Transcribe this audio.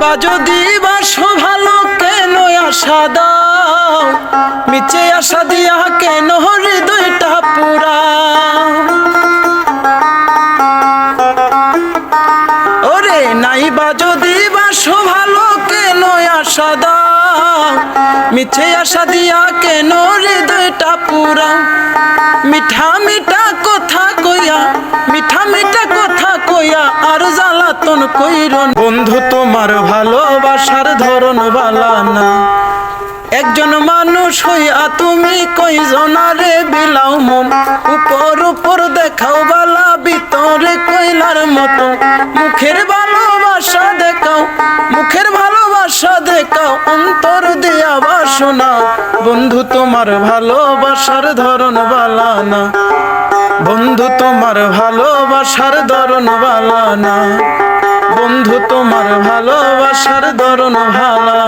বা যদি বাসো ভালো কেন আশা দাও মিচে আশা দিয়া কেন হৃদয়টা পুরা? ওরে নাই বা যদি বাসো ভালো কেন আশা দাও, মিছে আশা দিয়া কেন হৃদয়টা পুরা? মিঠা মিঠা কথা কইয়া, মিঠা মিঠা কথা কইয়া আর জ্বালাতন কইরন বন্ধু তোমার ভালোবাসার ধরন বালা না। একজন মানুষ হইয়া তুমি কই জনারে বিলাও মন। উপর উপর দেখাও বালা, ভিতরে কইলার মতো। মুখের ভালোবাসা দেখাও, মুখের ভালোবাসা দেখাও, অন্তর দিয়া বাসনা বন্ধু, তোমার ভালোবাসার ধরন বালা না। বন্ধু, তোমার ভালোবাসার ধরন বালা না। বন্ধু তোমার ভালোবাসার ধরন ভালা।